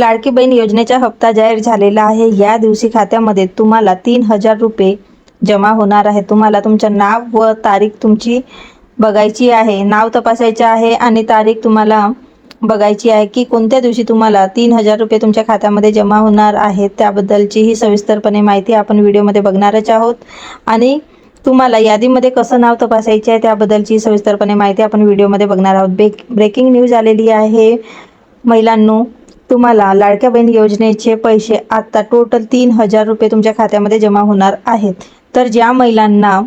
लाडकी बहीण योजनेचा हप्ता जाहीर झालेला आहे. या दिवशी खात्यामध्ये तुम्हाला तीन हजार रुपये जमा होणार आहे. तुम्हाला तुमचं नाव व तारीख तुमची बघायची आहे. नाव तपासायचे आहे आणि तारीख तुम्हाला बघायची आहे की कोणत्या दिवशी तुम्हाला तीन हजार रुपये तुमच्या खात्यामध्ये जमा होणार आहेत त्याबद्दलची ही सविस्तरपणे माहिती आपण व्हिडिओमध्ये बघणारच आहोत. आणि तुम्हाला यादीमध्ये कसं नाव तपासायचे आहे त्याबद्दलची सविस्तरपणे माहिती आपण व्हिडिओमध्ये बघणार आहोत. ब्रेक ब्रेकिंग न्यूज आलेली आहे. महिलांनो तुम्हाला लाडक्या बहीण योजनेचे पैसे आता टोटल तीन हजार रुपये तुमच्या खात्यामध्ये जमा होणार आहेत. तर ज्या महिलांना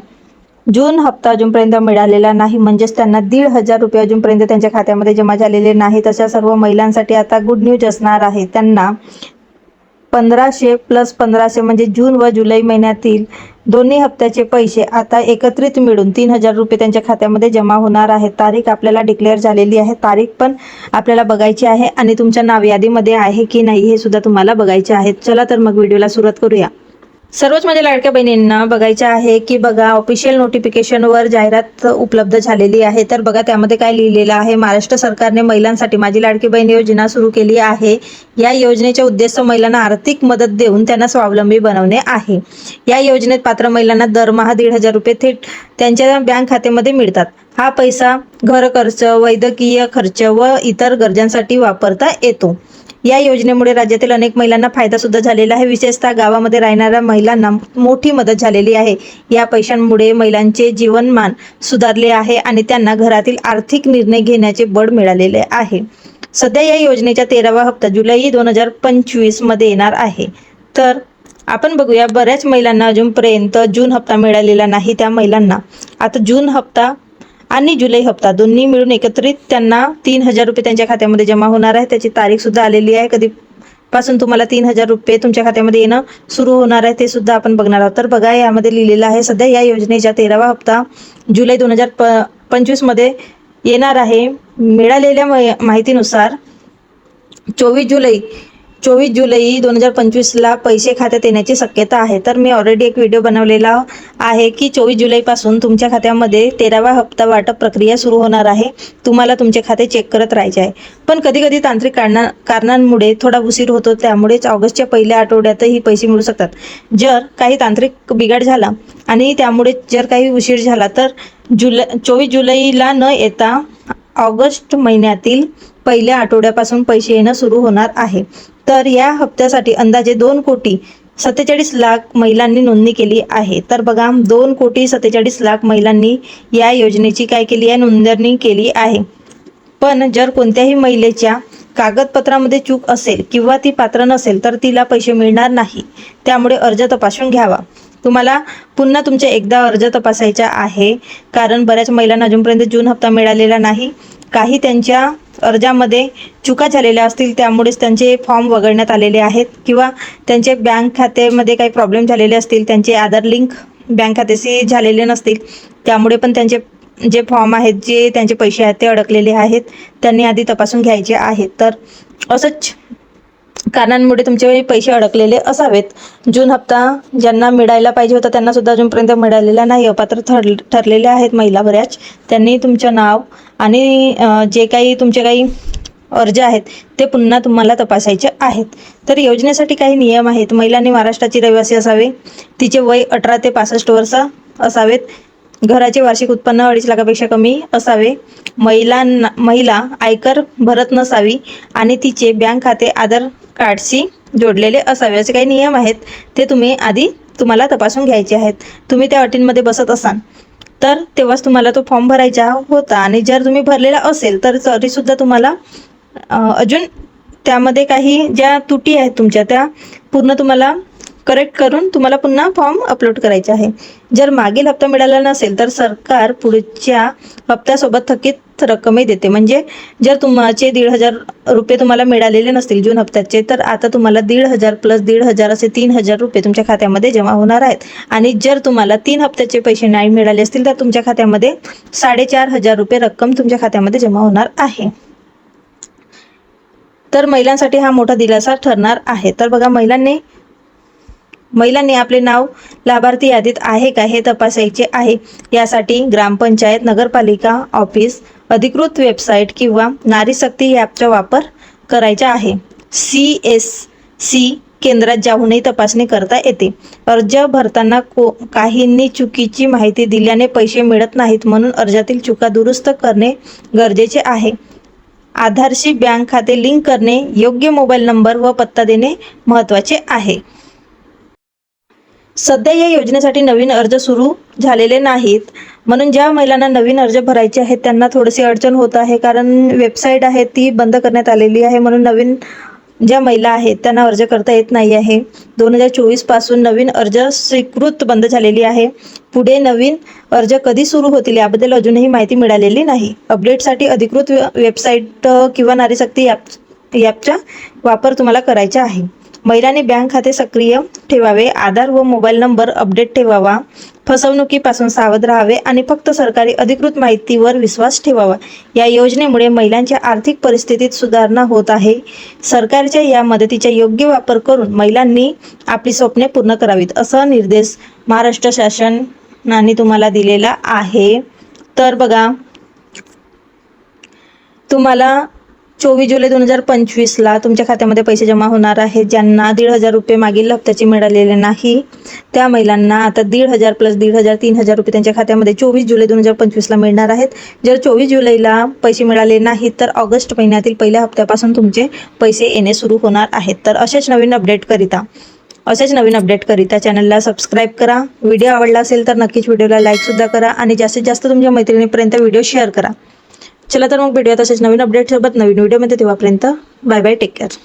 जून हप्ता अजूनपर्यंत मिळालेला नाही म्हणजेच त्यांना दीड हजार रुपये अजूनपर्यंत त्यांच्या खात्यामध्ये जमा झालेले नाही तशा सर्व महिलांसाठी आता गुड न्यूज असणार आहे. त्यांना पंधराशे प्लस पंधराशे म्हणजे जून व जुलै महिन्यातील दोन्ही हप्त्याचे पैसे आता एकत्रित मिळून तीन हजार रुपये त्यांच्या खात्यामध्ये जमा होणार आहेत. तारीख आपल्याला डिक्लेअर झालेली आहे. तारीख पण आपल्याला बघायची आहे आणि तुमच्या नाव यादीमध्ये आहे की नाही हे सुद्धा तुम्हाला बघायचे आहे चला तर मग व्हिडिओला सुरुवात करूया. सर्वच माझ्या लाडक्या बहिणींना बघायचं आहे की बघा ऑफिशियल नोटिफिकेशनवर जाहिरात उपलब्ध झालेली आहे. तर बघा त्यामध्ये काय लिहिलेलं आहे महाराष्ट्र सरकारने महिलांसाठी माझी लाडकी बहीण योजना सुरू केली आहे. या योजनेचा उद्देश महिलांना आर्थिक मदत देऊन त्यांना स्वावलंबी बनवणे आहे. या योजनेत पात्र महिलांना दरमहा दीड हजार रुपये थेट त्यांच्या बँक खात्यामध्ये मिळतात. हा पैसा घर खर्च वैद्यकीय खर्च व इतर गरजांसाठी वापरता येतो. या योजनेमुळे राज्यातील अनेक महिलांना फायदा सुद्धा झालेला आहे. विशेषतः गावामध्ये राहणाऱ्या महिलांना मोठी मदत झालेली आहे. या पैशांमुळे महिलांचे जीवनमान सुधारले आहे आणि त्यांना घरातील आर्थिक निर्णय घेण्याचे बळ मिळालेले आहे. सध्या या योजनेचा तेरावा हप्ता जुलै दोन हजार पंचवीसमध्ये येणार आहे. तर आपण बघूया बऱ्याच महिलांना अजूनपर्यंत जून हप्ता मिळालेला नाही. त्या महिलांना आता जून हप्ता आणि जुलै हप्ता. दोन्ही मिळून एकत्रित त्यांना तीन हजार रुपये त्यांच्या खात्यामध्ये जमा होणार आहे. त्याची तारीख सुद्धा आलेली आहे. कधी पासून तुम्हाला तीन हजार रुपये तुमच्या खात्यामध्ये येणं सुरू होणार आहे ते सुद्धा आपण बघणार आहोत. तर बघा यामध्ये लिहिलेलं आहे सध्या या योजनेचा तेरावा हप्ता जुलै दोन हजार प पंचवीसमध्ये येणार आहे. मिळालेल्या माहितीनुसार चोवीस जुलै चोवीस जुलै दोन हजार पंचवीसला पैसे खात्यात येण्याची शक्यता आहे. तर मी ऑलरेडी एक व्हिडिओ बनवलेला आहे की चोवीस जुलैपासून तुमच्या खात्यामध्ये तेरावा हप्ता वाटप प्रक्रिया सुरू होणार आहे. तुम्हाला तुमचे खाते चेक करत राहायचे आहे. पण कधी कधी तांत्रिक कारणा कारणांमुळे थोडा उशीर होतो त्यामुळेच ऑगस्टच्या पहिल्या आठवड्यातही पैसे मिळू शकतात. जर काही तांत्रिक बिघाड झाला आणि त्यामुळे जर काही उशीर झाला तर जुलै चोवीस जुलैला न येता ऑगस्ट महिन्यातील पहिल्या आठवड्यापासून पैसे येणं सुरू होणार आहे. तर या हप्त्यासाठी अंदाजे दोन कोटी सत्तेचाळीस लाख महिलांनी नोंदणी केली आहे. तर बघा दोन कोटी सत्तेचाळीस लाख महिलांनी या योजनेची काय केली आहे? नोंदणी केली आहे. पण जर कोणत्याही महिलेच्या कागदपत्रामध्ये चूक असेल किंवा ती पात्र नसेल तर तिला पैसे मिळणार नाही. त्यामुळे अर्ज तपासून घ्यावा. तुम्हाला पुन्हा तुमचे एकदा अर्ज तपासायचा आहे. कारण बऱ्याच महिलांना अजूनपर्यंत जून हप्ता मिळालेला नाही. काही त्यांच्या अर्जामध्ये चुका झालेल्या असतील त्यामुळेच त्यांचे फॉर्म वगळण्यात आलेले आहेत किंवा त्यांचे बँक खात्यामध्ये काही प्रॉब्लेम झालेले असतील त्यांचे आधार लिंक बँक खात्याशी झालेले नसतील त्यामुळे पण त्यांचे जे फॉर्म आहेत जे त्यांचे पैसे आहेत ते अडकलेले आहेत त्यांनी आधी तपासून घ्यायचे आहेत. तर असंच कारणांमुळे तुमचे पैसे अडकलेले असावेत. जून हप्ता ज्यांना मिळायला पाहिजे होता त्यांना सुद्धा अजूनपर्यंत मिळालेला नाही. अपात्र ठर ठरलेल्या आहेत महिला बऱ्याच. त्यांनी तुमचं नाव आणि जे काही तुमचे काही अर्ज आहेत ते पुन्हा तुम्हाला तपासायचे आहेत. तर योजनेसाठी काही नियम आहेत. महिलांनी महाराष्ट्राची रहिवासी असावे. तिचे वय अठरा ते पासष्ट वर्ष असावेत. घराचे वार्षिक उत्पन्न अडीच लाखापेक्षा कमी असावे. महिलांना महिला आयकर भरत नसावी आणि तिचे बँक खाते आधार कार्डशी जोडलेले असावे असे काही नियम आहेत ते तुम्ही आधी तुम्हाला तपासून घ्यायचे आहेत. तुम्ही त्या अटींमध्ये बसत असाल तर तेव्हाच तुम्हाला तो फॉर्म भरायचा होता. आणि जर तुम्ही भरलेला असेल तर तरीसुद्धा तुम्हाला अजून त्यामध्ये काही ज्या त्रुटी आहेत तुमच्या त्या पूर्ण तुम्हाला करेक्ट करून तुम्हाला पुन्हा फॉर्म अपलोड करायचे आहे. जर मागील हप्ता मिळाला नसेल तर सरकार पुढच्या हप्त्यासोबत थकीत रक्कमही देते. म्हणजे जर तुमचे दीड हजार रुपये तुम्हाला मिळालेले नसतील जून हप्त्याचे तर आता तुम्हाला दीड हजार प्लस दीड हजार असे तीन हजार रुपये तुमच्या खात्यामध्ये जमा होणार आहेत. आणि जर तुम्हाला तीन हप्त्याचे पैसे नाही मिळाले असतील तर तुमच्या खात्यामध्ये साडेचार हजार रुपये रक्कम तुमच्या खात्यामध्ये जमा होणार आहे. तर महिलांसाठी हा मोठा दिलासा ठरणार आहे. तर बघा महिलांनी महिलांनी आपले नाव लाभार्थी यादीत आहे का हे तपासायचे आहे. यासाठी ग्रामपंचायत नगरपालिका ऑफिस अधिकृत वेबसाईट किंवा नारी शक्ती ॲपचा वापर करायचा आहे. सी एस सी केंद्रात जाऊनही तपासणी करता येते. अर्ज भरताना को काहींनी चुकीची माहिती दिल्याने पैसे मिळत नाहीत म्हणून अर्जातील चुका दुरुस्त करणे गरजेचे आहे. आधारशी बँक खाते लिंक करणे योग्य मोबाईल नंबर व पत्ता देणे महत्त्वाचे आहे. सध्या या योजनेसाठी नवीन अर्ज सुरू झालेले नाहीत. म्हणून ज्या महिलांना नवीन अर्ज भरायचे आहेत त्यांना थोडीशी अडचण होत आहे. कारण वेबसाईट आहे ती बंद करण्यात आलेली आहे. म्हणून नवीन ज्या महिला आहेत त्यांना अर्ज करता येत नाही आहे. दोन हजार चोवीसपासून नवीन अर्ज स्वीकृत बंद झालेली आहे. पुढे नवीन अर्ज कधी सुरू होतील याबद्दल अजूनही माहिती मिळालेली नाही. अपडेटसाठी अधिकृत वेबसाईट किंवा नारीशक्ती ॲप ॲपचा वापर तुम्हाला करायचा आहे. महिलांनी बँक खाते सक्रिय ठेवावे आधार व मोबाईल नंबर अपडेट ठेवावा फसवणुकीपासून सावध राहावे आणि फक्त सरकारी अधिकृत माहितीवर विश्वास ठेवावा. या योजनेमुळे महिलांच्या आर्थिक परिस्थितीत सुधारणा होत आहे. सरकारच्या या मदतीचा योग्य वापर करून महिलांनी आपली स्वप्ने पूर्ण करावीत असा निर्देश महाराष्ट्र शासनाने तुम्हाला दिलेला आहे. तर बघा तुम्हाला चोवीस जुलै दोन हजार पंचवीसला तुमच्या खात्यामध्ये पैसे जमा होणार आहेत ज्यांना दीड हजार रुपये मागील हप्त्याचे मिळालेले नाही. त्या महिलांना आता दीड हजार प्लस दीड हजार तीन हजार रुपये त्यांच्या खात्यामध्ये चोवीस जुलै दोन हजार पंचवीसला मिळणार आहेत. जर चोवीस जुलैला पैसे मिळाले नाहीत तर ऑगस्ट महिन्यातील पहिल्या हप्त्यापासून तुमचे पैसे येणे सुरू होणार आहेत. तर असेच नवीन अपडेट करिता असेच नवीन अपडेट करिता चॅनलला सबस्क्राईब करा. व्हिडिओ आवडला असेल तर नक्कीच व्हिडिओला लाईकसुद्धा करा आणि जास्तीत जास्त तुमच्या मैत्रिणीपर्यंत व्हिडिओ शेअर करा. चला तर मग भेटूया तसेच नवीन अपडेट सोबत नवीन व्हिडिओमध्ये तेव्हापर्यंत बाय बाय टेक केअर